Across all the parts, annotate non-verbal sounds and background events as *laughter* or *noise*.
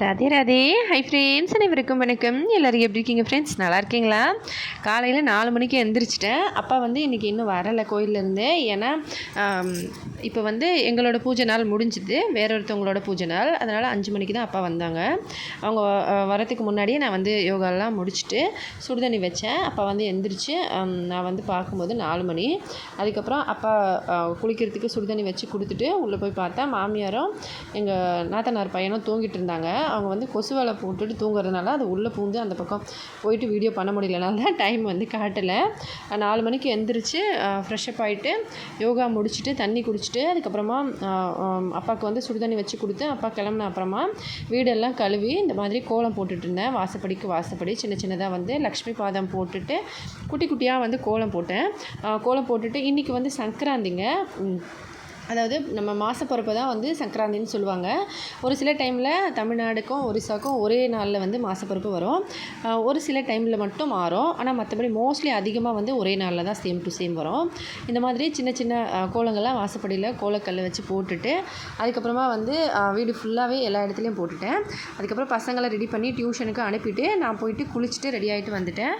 Radhe Radhe. Hi friends அனைவருக்கும் வணக்கம். எல்லோரும் எப்படி இருக்கீங்க ஃப்ரெண்ட்ஸ் நல்லா இருக்கீங்களா? காலையில் நாலு மணிக்கு எந்திரிச்சிட்டேன். அப்பா வந்து இன்றைக்கி இன்னும் வரலை கோயிலேருந்து ஏன்னா இப்போ வந்து எங்களோட பூஜை நாள் முடிஞ்சுது. வேற ஒருத்தவங்களோட பூஜை நாள். அதனால் அஞ்சு மணிக்கு தான் அப்பா வந்தாங்க. அவங்க வரத்துக்கு வரதுக்கு முன்னாடியே நான் வந்து யோகாலாம் முடிச்சுட்டு சுடுதண்ணி வச்சேன். அப்பா வந்து எந்திரிச்சு நான் வந்து பார்க்கும்போது நாலு மணி. அதுக்கப்புறம் அப்பா குளிக்கிறதுக்கு சுடுதண்ணி வச்சு கொடுத்துட்டு உள்ளே போய் பார்த்தா மாமியாரும் எங்கள் நாத்தனார் பையனும் தூங்கிட்டு இருந்தாங்க. அவங்க வந்து கொசு வலை போட்டுட்டு தூங்குறதுனால அது உள்ளே பூந்து அந்த பக்கம் போயிட்டு வீடியோ பண்ண முடியலனால *laughs* தான் டைம் வந்து காட்டலை. நாலு மணிக்கு எந்திரிச்சு ஃப்ரெஷ்அப் ஆகிட்டு யோகா முடிச்சுட்டு தண்ணி குடிச்சிட்டு அதுக்கப்புறமா அப்பாவுக்கு வந்து சுடுதண்ணி வச்சு கொடுத்து அப்பா கிளம்புன அப்புறமா வீடெல்லாம் கழுவி இந்த மாதிரி கோலம் போட்டுட்டு இருந்தேன். வாசப்படிக்கு வாசப்படி சின்ன சின்னதாக வந்து லக்ஷ்மி பாதம் போட்டுட்டு குட்டி குட்டியாக வந்து கோலம் போட்டேன். கோலம் போட்டுட்டு இன்றைக்கி வந்து சங்கராந்திங்க அதாவது நம்ம மாசப்பிறப்பு தான் வந்து சங்கராந்தின்னு சொல்லுவாங்க. ஒரு சில டைமில் தமிழ்நாடுக்கும் ஒரிசாக்கும் ஒரே நாளில் வந்து மாசப்பிறப்பு வரும். ஒரு சில டைமில் மட்டும் மாறும். ஆனால் மற்றபடி மோஸ்ட்லி அதிகமாக வந்து ஒரே நாளில் தான் சேம் டு சேம் வரும். இந்த மாதிரி சின்ன சின்ன கோலங்கள்லாம் வாசப்படியில் கோலக்கல் வச்சு போட்டுட்டு அதுக்கப்புறமா வந்து வீடு ஃபுல்லாகவே எல்லா இடத்துலையும் போட்டுட்டேன். அதுக்கப்புறம் பசங்களை ரெடி பண்ணி டியூஷனுக்கு அனுப்பிட்டு நான் போயிட்டு குளிச்சுட்டு ரெடி ஆகிட்டு வந்துட்டேன்.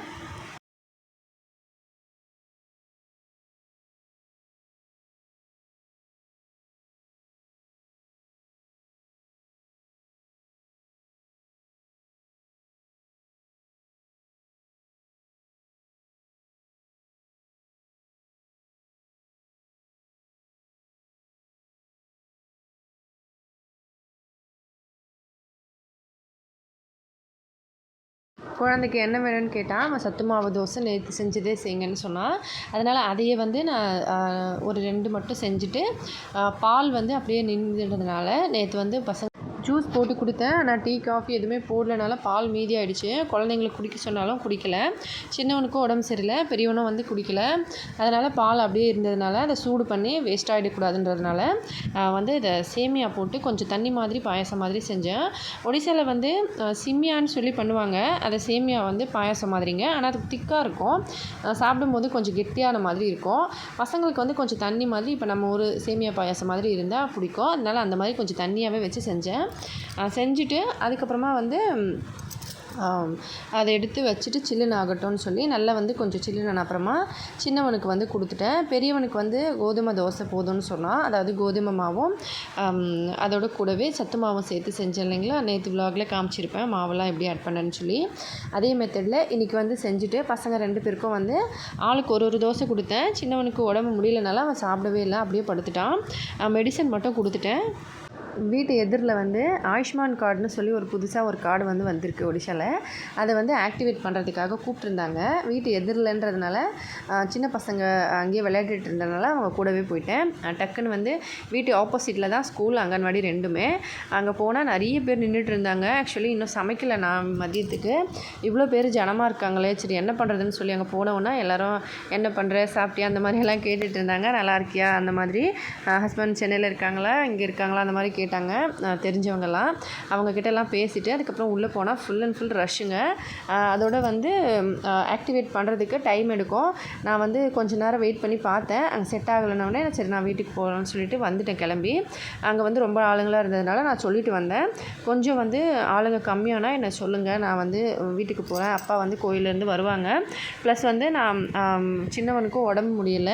குழந்தைக்கு என்ன வேணும்னு கேட்டால் அவன் சத்து மாவு தோசை நேற்று செஞ்சதே செய்யுங்கன்னு சொன்னான் அதனால் அதையே வந்து நான் ஒரு ரெண்டு மட்டும் செஞ்சுட்டு பால் வந்து அப்படியே நின்றுடுறதுனால நேற்று வந்து பசங்க ஜூஸ் போட்டு கொடுத்தேன். ஆனால் டீ காஃபி எதுவுமே போடலனால பால் மீதி ஆகிடுச்சு குழந்தைங்களுக்கு குடிக்க சொன்னாலும் குடிக்கல. சின்னவனுக்கும் உடம்பு சரியில்லை. பெரியவனும் வந்து குடிக்கல. அதனால் பால் அப்படியே இருந்ததுனால அதை சூடு பண்ணி வேஸ்ட் ஆகிடக்கூடாதுன்றதுனால வந்து இதை சேமியா போட்டு கொஞ்சம் தண்ணி மாதிரி பாயாசம் மாதிரி செஞ்சேன். ஒடிசாவில் வந்து சிம்மியான்னு சொல்லி பண்ணுவாங்க. அதை சேமியா வந்து பாயாசம் மாதிரிங்க. ஆனால் அது திக்காக இருக்கும். சாப்பிடும்போது கொஞ்சம் கெட்டியான மாதிரி இருக்கும். பசங்களுக்கு வந்து கொஞ்சம் தண்ணி மாதிரி இப்போ நம்ம ஒரு சேமியா பாயாசம் மாதிரி இருந்தால் பிடிக்கும். அதனால் அந்த மாதிரி கொஞ்சம் தண்ணியாகவே வச்சு செஞ்சேன். செஞ்சுட்டு அதுக்கப்புறமா வந்து அதை எடுத்து வச்சுட்டு சில்லுன்னு ஆகட்டும்னு சொல்லி நல்லா வந்து கொஞ்சம் சில்லுன்னு அப்புறமா சின்னவனுக்கு வந்து கொடுத்துட்டேன். பெரியவனுக்கு வந்து கோதுமை தோசை போதும்னு சொன்னான் அதாவது கோதுமை மாவும் அதோட கூடவே சத்து மாவும் சேர்த்து செஞ்சேன் இல்லைங்களா? நேற்று விலாகில் காமிச்சிருப்பேன் மாவெல்லாம் எப்படி ஆட் பண்ணேன்னு சொல்லி. அதே மெத்தடில் இன்றைக்கி வந்து செஞ்சுட்டு பசங்க ரெண்டு பேருக்கும் வந்து ஆளுக்கு ஒரு ஒரு தோசை கொடுத்தேன். சின்னவனுக்கு உடம்பு முடியலனால அவன் சாப்பிடவே இல்லை அப்படியே படுத்துட்டான். மெடிசன் மட்டும் கொடுத்துட்டேன். வீட்டு எதிரில் வந்து ஆயுஷ்மான் கார்டுன்னு சொல்லி ஒரு புதுசாக ஒரு கார்டு வந்து வந்திருக்கு ஒடிஷாவில் அதை வந்து ஆக்டிவேட் பண்ணுறதுக்காக கூப்பிட்டுருந்தாங்க. வீட்டு எதிரில்ன்றதுனால சின்ன பசங்க அங்கேயே விளையாடிட்டு இருந்ததுனால அவங்க கூடவே போயிட்டேன். டக்குன்னு வந்து வீட்டு ஆப்போசிட்டில் தான் ஸ்கூல் அங்கன்வாடி ரெண்டுமே. அங்கே போனால் நிறைய பேர் நின்றுட்டு இருந்தாங்க. ஆக்சுவலி இன்னும் சமைக்கலை நான் மதியத்துக்கு. இவ்வளோ பேர் ஜனமாக இருக்காங்களே சரி என்ன பண்ணுறதுன்னு சொல்லி அங்கே போனோன்னா எல்லோரும் என்ன பண்ணுற சாப்பிட்டியா அந்த மாதிரி எல்லாம் கேட்டுட்டு இருந்தாங்க. நல்லா இருக்கியா அந்த மாதிரி. ஹஸ்பண்ட் சென்னையில் இருக்காங்களா இங்கே இருக்காங்களா அந்த மாதிரி கேட்டு அஹ் தெரிஞ்சவங்கலாம் அவங்க பேசிவிட்டு அதுக்கப்புறம் உள்ளே போனால் ஃபுல் அண்ட் ஃபுல் ரஷ்ஷுங்க அதோட வந்து ஆக்டிவேட் பண்ணுறதுக்கு டைம் எடுக்கும். நான் வந்து கொஞ்ச நேரம் வெயிட் பண்ணி பார்த்தேன். அங்கே செட் ஆகலைன்னொடனே சரி நான் வீட்டுக்கு போகலான்னு சொல்லிட்டு வந்துட்டேன் கிளம்பி. அங்கே வந்து ரொம்ப ஆளுங்களாக இருந்ததுனால நான் சொல்லிட்டு வந்தேன். கொஞ்சம் வந்து ஆளுங்க கம்மியானா என்னை சொல்லுங்கள் நான் வந்து வீட்டுக்கு போகிறேன் அப்பா வந்து கோயிலேருந்து வருவாங்க. ப்ளஸ் வந்து நான் சின்னவனுக்கும் உடம்பு முடியல.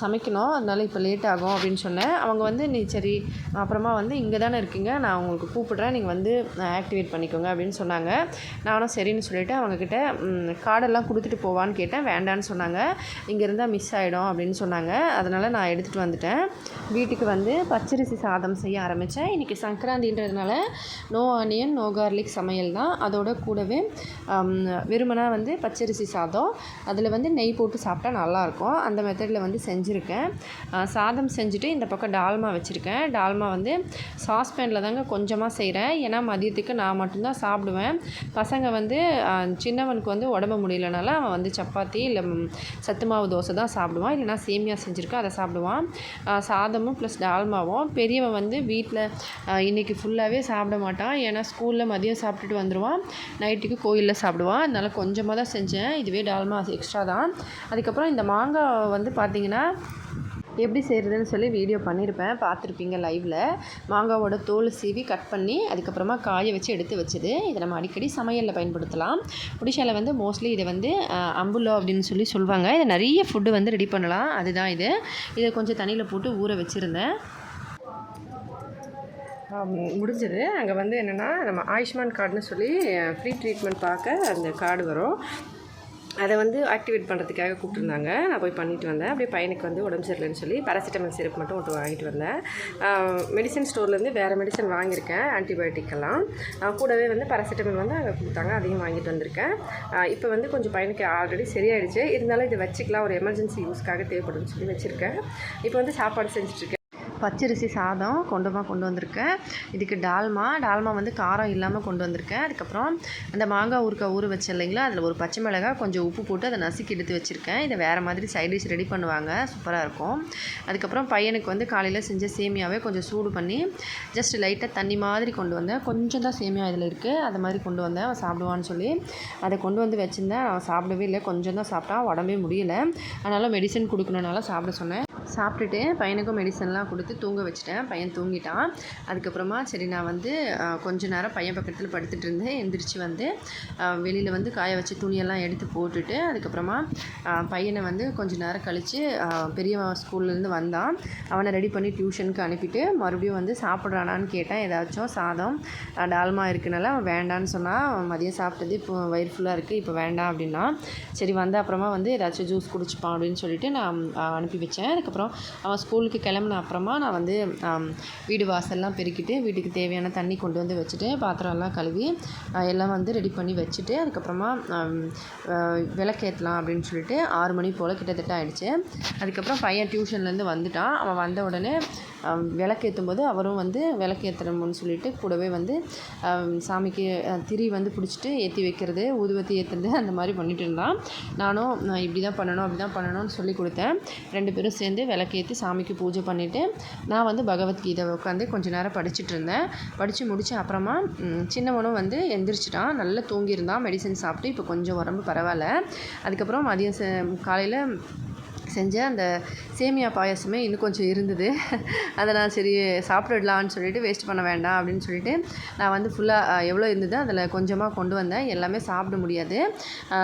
சமைக்கணும். அதனால இப்போ லேட் ஆகும் அப்படின்னு சொன்னேன். அவங்க வந்து நீ சரி அப்புறமா வந்து இங்கே தானே இருக்கீங்க. நான் உங்களுக்கு கூப்பிடுறேன். நீங்கள் வந்து ஆக்டிவேட் பண்ணிக்கோங்க அப்படின்னு சொன்னாங்க. நானும் சரின்னு சொல்லிவிட்டு அவங்கக்கிட்ட கார்டெல்லாம் கொடுத்துட்டு போவான்னு கேட்டேன். வேண்டான்னு சொன்னாங்க. இங்கே இருந்தால் மிஸ் ஆகிடும் அப்படின்னு சொன்னாங்க. அதனால் நான் எடுத்துகிட்டு வந்துட்டேன். வீட்டுக்கு வந்து பச்சரிசி சாதம் செய்ய ஆரம்பித்தேன் இன்றைக்கி சங்கராந்தின்றதுனால நோ ஆனியன் நோ கார்லிக் சமையல் தான். அதோட கூடவே வெறுமனா வந்து பச்சரிசி சாதம். அதில் வந்து நெய் போட்டு சாப்பிட்டா நல்லாயிருக்கும். அந்த மெத்தடில் வந்து செஞ்சுருக்கேன். சாதம் செஞ்சுட்டு இந்த பக்கம் டால்மா வச்சுருக்கேன். டால்மா வந்து சாஸ்பேனில் தாங்க கொஞ்சமாக செய்கிறேன் ஏன்னா மதியத்துக்கு நான் மட்டும்தான் சாப்பிடுவேன். பசங்க வந்து சின்னவனுக்கு வந்து உடம்பு முடியலனால அவன் வந்து சப்பாத்தி இல்லை சத்து மாவு தோசை தான் சாப்பிடுவான். இல்லைனா சேமியா செஞ்சுருக்கேன் அதை சாப்பிடுவான். சாதமும் ப்ளஸ் டால்மாவும் பெரியவன் வந்து வீட்டில் இன்றைக்கி ஃபுல்லாகவே சாப்பிட மாட்டான். ஏன்னா ஸ்கூலில் மதியம் சாப்பிட்டுட்டு வந்துடுவான் நைட்டுக்கு கோயிலில் சாப்பிடுவான். அதனால் கொஞ்சமாக தான் செஞ்சேன். இதுவே டால்மா எக்ஸ்ட்ரா தான். அதுக்கப்புறம் இந்த மாங்காய் வந்து பார்த்திங்கன்னா எப்படி செய்கிறதுன்னு சொல்லி வீடியோ பண்ணியிருப்பேன் பார்த்துருப்பீங்க லைவில் மாங்காவோட தோல் சீவி கட் பண்ணி அதுக்கப்புறமா காய வச்சு எடுத்து வச்சது. இதை நம்ம அடிக்கடி சமையலில் பயன்படுத்தலாம். ஒடிஷாவில் வந்து மோஸ்ட்லி இதை வந்து அம்புலோ அப்படின்னு சொல்லி சொல்லுவாங்க. இதை நிறைய ஃபுட்டு வந்து ரெடி பண்ணலாம். அதுதான் இது. இதை கொஞ்சம் தண்ணியில் போட்டு ஊற வச்சுருந்தேன். முடிஞ்சது. அங்கே வந்து என்னென்னா நம்ம ஆயுஷ்மான் கார்டுன்னு சொல்லி ஃப்ரீ ட்ரீட்மெண்ட் பார்க்க அந்த கார்டு வரும். அதை வந்து ஆக்டிவேட் பண்ணுறதுக்காக கூப்பிட்டுருந்தாங்க. நான் போய் பண்ணிட்டு வந்தேன். அப்படியே பையனுக்கு வந்து உடம்பு சரியில்லைன்னு சொல்லி பேராசிட்டமல் சிரப் மட்டும் ஒன்று வாங்கிட்டு வந்தேன். மெடிசன் ஸ்டோர்லேருந்து வேறு மெடிசன் வாங்கியிருக்கேன். ஆன்டிபயோட்டிக்கெல்லாம் கூடவே வந்து பேராசிட்டமல் வந்து அங்கே கொடுத்தாங்க. அதையும் வாங்கிட்டு வந்திருக்கேன். இப்போ வந்து கொஞ்சம் பையனுக்கு ஆல்ரெடி சரியாயிடுச்சு. இருந்தாலும் இதை வச்சுக்கலாம். ஒரு எமர்ஜென்சி யூஸ்க்காக தேவைப்படுதுன்னு சொல்லி வச்சுருக்கேன். இப்போ வந்து சாப்பாடு செஞ்சுட்ருக்கேன் பச்சரிசி சாதம் கொண்டுமா கொண்டு வந்திருக்கேன். இதுக்கு டால்மா டால்மா வந்து காரம் இல்லாமல் கொண்டு வந்திருக்கேன். அதுக்கப்புறம் அந்த மாங்காய் ஊறுக்காய் ஊற வச்சேன் இல்லைங்களா? அதில் ஒரு பச்சை மிளகாய் கொஞ்சம் உப்பு போட்டு அதை நசுக்கி எடுத்து வச்சுருக்கேன். இதை வேறு மாதிரி சைட் டிஷ் ரெடி பண்ணுவாங்க. சூப்பராக இருக்கும். அதுக்கப்புறம் பையனுக்கு வந்து காலையில் செஞ்ச சேமியாவே கொஞ்சம் சூடு பண்ணி ஜஸ்ட் லைட்டாக தண்ணி மாதிரி கொண்டு வந்தேன். கொஞ்சம் தான் சேமியா இதில் இருக்குது அதை மாதிரி கொண்டு வந்தேன். அவன் சாப்பிடுவான்னு சொல்லி அதை கொண்டு வந்து வச்சுருந்தேன். அவன் சாப்பிடவே இல்லை. கொஞ்சம் தான் சாப்பிட்டான். உடம்பே முடியல. அதனால் மெடிசன் கொடுக்கணுனால சாப்பிட சொன்னேன். சாப்பிட்டுட்டு பையனுக்கும் மெடிசன்லாம் கொடுத்து தூங்க வச்சுட்டேன். பையன் தூங்கிட்டான். அதுக்கப்புறமா சரி நான் வந்து கொஞ்ச நேரம் பையன் பக்கத்தில் படுத்துட்டு இருந்தேன். எந்திரிச்சு வந்து வெளியில் வந்து காய வச்சு துணியெல்லாம் எடுத்து போட்டுட்டு அதுக்கப்புறமா பையனை வந்து கொஞ்ச நேரம் கழித்து பெரியவன் ஸ்கூல்லேருந்து வந்தான். அவனை ரெடி பண்ணி டியூஷனுக்கு அனுப்பிட்டு மறுபடியும் வந்து சாப்பிட்றானான்னு கேட்டேன். ஏதாச்சும் சாதம் டால்மா இருக்குனால அவன் வேண்டான்னு சொன்னால் மதியம் சாப்பிட்டது இப்போ வயிறு ஃபுல்லாக இருக்குது இப்போ வேண்டாம் அப்படின்னா. சரி வந்த அப்புறமா வந்து ஏதாச்சும் ஜூஸ் குடிச்சுப்பான் அப்படின்னு சொல்லிட்டு நான் அனுப்பி வச்சேன். அதுக்கப்புறம் அவன் ஸ்கூலுக்கு கிளம்புன அப்புறமா நான் வந்து வீடு வாசல்லாம் பெருக்கிட்டு வீட்டுக்கு தேவையான தண்ணி கொண்டு வந்து வச்சுட்டு பாத்திரம்லாம் கழுவி எல்லாம் வந்து ரெடி பண்ணி வச்சுட்டு அதுக்கப்புறமா விளக்கேற்றலாம் அப்படின்னு சொல்லிட்டு ஆறு மணி போல் கிட்டத்தட்ட ஆயிடுச்சு. அதுக்கப்புறம் பையன் டியூஷன்லேருந்து வந்துட்டான். அவன் வந்த உடனே விளக்கேற்றும் போது அவரும் வந்து விளக்கேற்றணும்னு சொல்லிட்டு கூடவே வந்து சாமிக்கு திரி வந்து பிடிச்சிட்டு ஏற்றி வைக்கிறது ஊதுவத்தி ஏற்றுறது அந்த மாதிரி பண்ணிட்டு இருந்தான். நானும் நான் இப்படி தான் பண்ணணும் அப்படி தான் பண்ணணும்னு சொல்லி கொடுத்தேன். ரெண்டு பேரும் சேர்ந்து விளக்கேற்றி சாமிக்கு பூஜை பண்ணிவிட்டு நான் வந்து பகவத்கீதை உட்காந்து கொஞ்ச நேரம் படிச்சுட்டு இருந்தேன். படித்து முடித்த அப்புறமா சின்னவனும் வந்து எந்திரிச்சிட்டான். நல்லா தூங்கியிருந்தான். மெடிசன் சாப்பிட்டு இப்போ கொஞ்சம் உடம்பு பரவாயில்ல. அதுக்கப்புறம் மதியம் காலையில் செஞ்ச அந்த சேமியா பாயாசமே இன்னும் கொஞ்சம் இருந்தது. அதை நான் சரி சாப்பிட்டுடலான்னு சொல்லிட்டு வேஸ்ட் பண்ண வேண்டாம் அப்படின்னு சொல்லிட்டு நான் வந்து ஃபுல்லாக எவ்வளோ இருந்ததோ அதில் கொஞ்சமாக கொண்டு வந்தேன். எல்லாமே சாப்பிட முடியாது.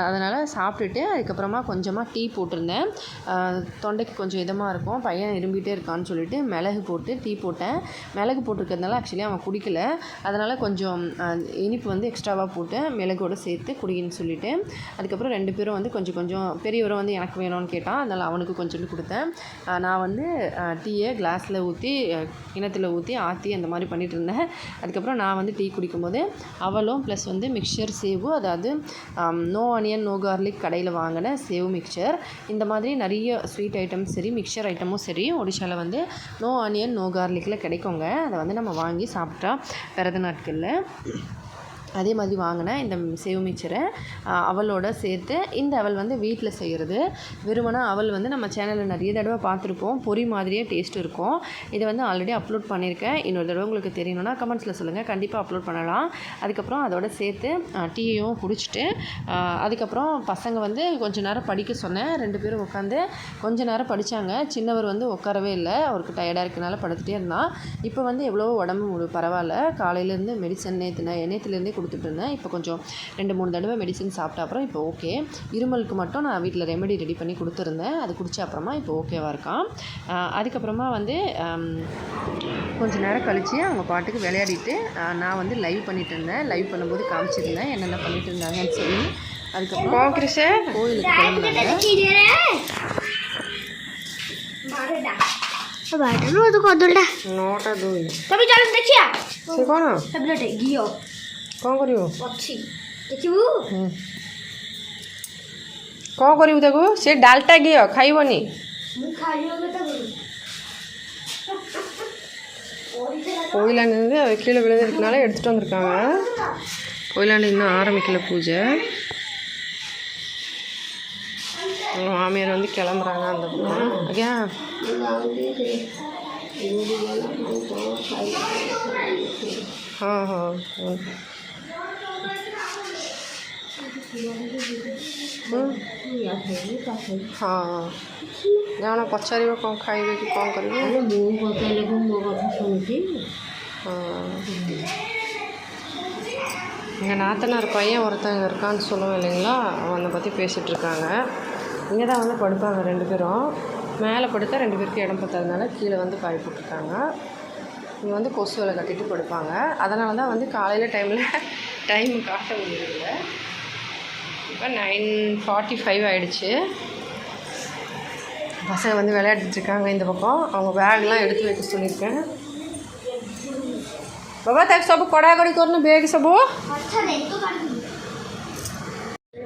அதனால் சாப்பிட்டுட்டு அதுக்கப்புறமா கொஞ்சமாக டீ போட்டிருந்தேன். தொண்டைக்கு கொஞ்சம் இதமாக இருக்கும். பையன் இரும்பிகிட்டே இருக்கான்னு சொல்லிட்டு மிளகு போட்டு டீ போட்டேன். மிளகு போட்டிருக்கிறதுனால ஆக்சுவலி அவன் குடிக்கல. அதனால் கொஞ்சம் இனிப்பு வந்து எக்ஸ்ட்ராவாக போட்டு மிளகோடு சேர்த்து குடின்னு சொல்லிட்டு. அதுக்கப்புறம் ரெண்டு பேரும் வந்து கொஞ்சம் கொஞ்சம் பெரியவரும் வந்து எனக்கு வேணும்னு கேட்டான். அதனால் அவனுக்கு கொஞ்சோண்டு கொடுத்தேன். நான் வந்து டீயை கிளாஸில் ஊற்றி கிணத்துல ஊற்றி ஆற்றி அந்த மாதிரி பண்ணிகிட்டு இருந்தேன். அதுக்கப்புறம் நான் வந்து டீ குடிக்கும்போது அவளும் ப்ளஸ் வந்து மிக்சர் சேவு அதாவது நோ ஆனியன் நோ கார்லிக் கடையில் வாங்கின சேவ் மிக்சர் இந்த மாதிரி நிறைய ஸ்வீட் ஐட்டமும் சரி மிக்சர் ஐட்டமும் சரி ஒடிஷாவில் வந்து நோ ஆனியன் நோ கார்லிக்கில் கிடைக்குங்க. அதை வந்து நம்ம வாங்கி சாப்பிட்டா பிறந்த நாட்களில். அதே மாதிரி வாங்கினேன் இந்த சேவ் மிச்சரை. அவளோட சேர்த்து இந்த அவள் வந்து வீட்டில் செய்கிறது வெறுமனா அவள் வந்து நம்ம சேனலில் நிறைய தடவை பார்த்துருப்போம். பொரி மாதிரியே டேஸ்ட் இருக்கும். இதை வந்து ஆல்ரெடி அப்லோட் பண்ணியிருக்கேன். இன்னொரு தடவை உங்களுக்கு தெரியணும்னா கமெண்ட்ஸில் சொல்லுங்கள் கண்டிப்பாக அப்லோட் பண்ணலாம். அதுக்கப்புறம் அதோட சேர்த்து டீயையும் குடிச்சிட்டு அதுக்கப்புறம் பசங்க வந்து கொஞ்ச நேரம் படிக்க சொன்னேன். ரெண்டு பேரும் உட்காந்து கொஞ்ச நேரம் படித்தாங்க சின்னவர் வந்து உட்காரவே இல்லை. அவருக்கு டயர்டாக இருக்கனால படுத்துகிட்டே இருந்தான். இப்போ வந்து எவ்வளோ உடம்பு பரவாயில்ல. காலையிலேருந்து மெடிசன் நேற்று நேற்றுலேருந்தே கொடுத்துட்டு இப்போ கொஞ்சம் ரெண்டு மூணு தடவை மெடிசின் சாப்பிட்ட அப்புறம் இப்போ ஓகே இருமலுக்கு மட்டும் நான் வீட்டில் ரெமெடி ரெடி பண்ணி கொடுத்துருந்தேன். அது குடித்த அப்புறமா இப்போ ஓகேவாக இருக்கான் அதுக்கப்புறமா வந்து கொஞ்சம் நேரம் கழித்து அவங்க பாட்டுக்கு விளையாடிட்டு நான் வந்து லைவ் பண்ணிகிட்டு இருந்தேன் லைவ் பண்ணும்போது காமிச்சிருந்தேன். என்னென்ன பண்ணிட்டு இருந்தாங்கன்னு சொல்லி. அதுக்கப்புறம் கோயிலுக்கு போயிருந்தாங்க ନଅଟା ଦୁଇ ତମେ ଚାଲ ଦେଖିଆ ସେ କ'ଣ ଟାବ୍ଲେଟ୍ ଘିଅ କ'ଣ କରିବୁ ଅଛି ଦେଖିବୁ କ'ଣ କରିବୁ ତାକୁ ସେ ଡାଲଟା ଘିଅ ଖାଇବନି ମୁଁ ଖାଇବ କେତେ கோயிலாண்டு கீழே விழுந்திருக்கனால எடுத்துகிட்டு வந்திருக்காங்க கோயிலாண்டு இன்னும் ஆரம்பிக்கல பூஜை அவங்க மாமியார் வந்து கிளம்புறாங்க அந்த பக்கம் ஐயா हाँ हाँ ହଁ। ଜଣ ପଚାରିବ କ'ଣ ଖାଇବେ କି କ'ଣ କରିବେ? ମୁଁ ପଚାରିଲେ କ'ଣ ମୋ କଥା ଶୁଣୁଛି எங்கள் நாத்தனார் பையன் ஒருத்தங்க இருக்கான்னு சொல்லுவோம் இல்லைங்களா அவனை பற்றி பேசிகிட்டு இருக்காங்க இங்கே தான் வந்து படுப்பாங்க ரெண்டு பேரும் மேலே படுத்தா ரெண்டு பேருக்கு இடம் பத்தாததுனால கீழே வந்து பாய் போட்டிருக்காங்க இங்கே வந்து கொசு வலை கட்டிட்டு படுப்பாங்க அதனால தான் வந்து காலையில் டைமில் டைம் காட்ட முடியல இப்போ நைன் ஃபார்ட்டி ஃபைவ் ஆகிடுச்சு பசங்க வந்து விளையாடிட்டுருக்காங்க இந்த பக்கம். அவங்க பேக்லாம் எடுத்து வைக்க சொல்லியிருக்கேன். బాబా తాకి கொடா கொடி కొరను బేగి సబ్బు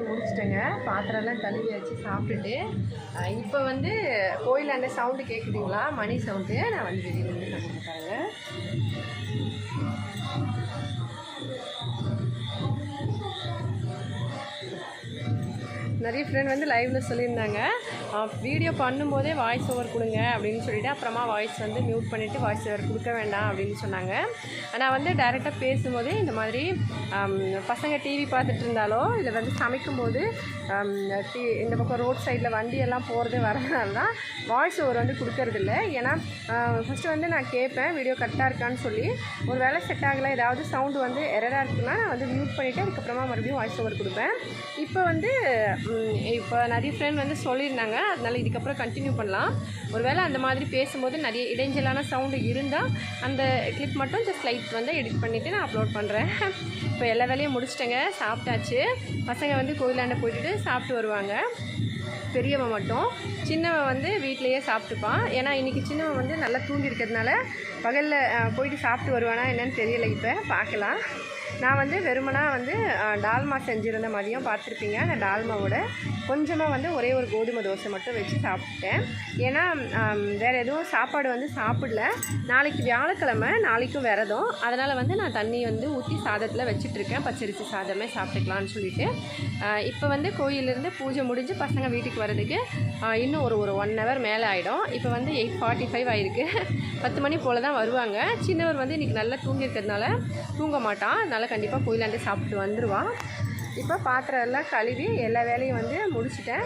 முடிச்சிட்டேங்க. பாத்திரம்லாம் கழுவியாச்சு சாப்பிட்டுட்டு இப்போ வந்து கோயிலாண்ட சவுண்டு கேட்குறீங்களா மணி சவுண்டு நான் வந்து வெளியே வந்து பாருங்கள் நிறைய ஃப்ரெண்ட் வந்து லைவில் சொல்லியிருந்தாங்க. வீடியோ பண்ணும்போதே வாய்ஸ் ஓவர் கொடுங்க அப்படின்னு சொல்லிட்டு அப்புறமா வாய்ஸ் வந்து மியூட் பண்ணிவிட்டு வாய்ஸ் ஓவர் கொடுக்க வேண்டாம் அப்படின்னு சொன்னாங்க. நான் வந்து டைரெக்டாக பேசும்போதே இந்த மாதிரி பசங்க டிவி பார்த்துட்டு இருந்தாலோ இல்லை வந்து சமைக்கும்போது டி இந்த பக்கம் ரோட் சைடில் வண்டியெல்லாம் போகிறது வரதுனால தான் வாய்ஸ் ஓவர் வந்து கொடுக்கறதில்ல. ஏன்னா ஃபஸ்ட்டு வந்து நான் கேட்பேன் வீடியோ கரெக்டாக இருக்கான்னு சொல்லி. ஒரு வேளை செட் ஆகலை ஏதாவது சவுண்டு வந்து எரராக இருக்குன்னா நான் வந்து மியூட் பண்ணிவிட்டு அதுக்கப்புறமா மறுபடியும் வாய்ஸ் ஓவர் கொடுப்பேன். இப்போ வந்து இப்போ நிறைய ஃப்ரெண்ட் வந்து சொல்லியிருந்தாங்க அதனால் இதுக்கப்புறம் கண்டினியூ பண்ணலாம். ஒரு வேளை அந்த மாதிரி பேசும்போது நிறைய இடைஞ்சலான சவுண்டு இருந்தால் அந்த கிளிப் மட்டும் ஜஸ்ட் லைட் வந்து எடிட் பண்ணிவிட்டு நான் அப்லோட் பண்ணுறேன் இப்போ எல்லா வேலையும் முடிச்சிட்டேங்க சாப்பிட்டாச்சு. பசங்க வந்து கோயிலாண்ட போயிட்டு சாப்பிட்டு வருவாங்க. பெரியவன் மட்டும். சின்னவன் வந்து வீட்டிலையே சாப்பிட்டுப்பான். ஏன்னா இன்றைக்கி சின்னவன் வந்து நல்லா தூங்கி இருக்கிறதுனால பகலில் போயிட்டு சாப்பிட்டு வருவானா என்னன்னு தெரியலை இப்போ. பார்க்கலாம். நான் வந்து வெறுமனாக வந்து டால்மா செஞ்சுருந்த மதியம் பார்த்துருப்பீங்க. அந்த டால்மாவோட கொஞ்சமாக வந்து ஒரே ஒரு கோதுமை தோசை மட்டும் வச்சு சாப்பிட்டேன். ஏன்னா வேறு எதுவும் சாப்பாடு வந்து சாப்பிடல. நாளைக்கு வியாழக்கிழமை நாளைக்கும் விரதம். அதனால் வந்து நான் தண்ணி வந்து ஊற்றி சாதத்தில் வச்சிட்ருக்கேன் பச்சரிசி சாதமே சாப்பிட்டுக்கலான்னு சொல்லிட்டு. இப்போ வந்து கோயிலேருந்து பூஜை முடிஞ்சு பசங்க வீட்டுக்கு வர்றதுக்கு இன்னும் ஒரு ஒரு ஒன் ஹவர் மேலே ஆகிடும் இப்போ வந்து எயிட் ஃபார்ட்டி ஃபைவ் ஆயிருக்கு. பத்து மணி போல் தான் வருவாங்க. சின்னவர் வந்து இன்றைக்கி நல்லா தூங்கியிருக்கிறதுனால தூங்க மாட்டான். அதனால் கண்டிப்பாக கோயிலாண்டே சாப்பிட்டு வந்துடுவான் இப்போ பாத்திரம் எல்லாம் கழுவி எல்லா வேலையும் வந்து முடிச்சுட்டேன்.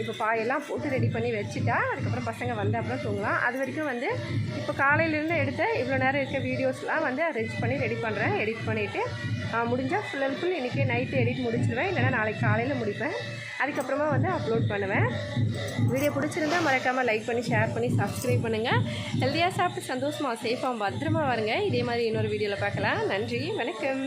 இப்போ பாயெல்லாம் போட்டு ரெடி பண்ணி வச்சுட்டா அதுக்கப்புறம் பசங்க வந்து அப்புறம் தூங்கலாம். அது வரைக்கும் வந்து இப்போ காலையிலேருந்து எடுத்த இவ்வளோ நேரம் இருக்க வீடியோஸ்லாம் வந்து அரேஞ்ச் பண்ணி ரெடி பண்ணுறேன் எடிட் பண்ணிவிட்டு முடிஞ்சால் ஃபுல் அண்ட் ஃபுல் இன்றைக்கி நைட்டு எடிட் முடிச்சிடுவேன். இல்லைன்னா நாளைக்கு காலையில் முடிப்பேன். அதுக்கப்புறமா வந்து அப்லோட் பண்ணுவேன். வீடியோ பிடிச்சிருந்தா மறக்காமல் லைக் பண்ணி ஷேர் பண்ணி சப்ஸ்கிரைப் பண்ணுங்கள் ஹெல்த்தியாக சாப்பிட்டு சந்தோஷமாக சேஃபாக பத்திரமா வருங்க. இதே மாதிரி இன்னொரு வீடியோவில் பார்க்கலாம். நன்றி வணக்கம்.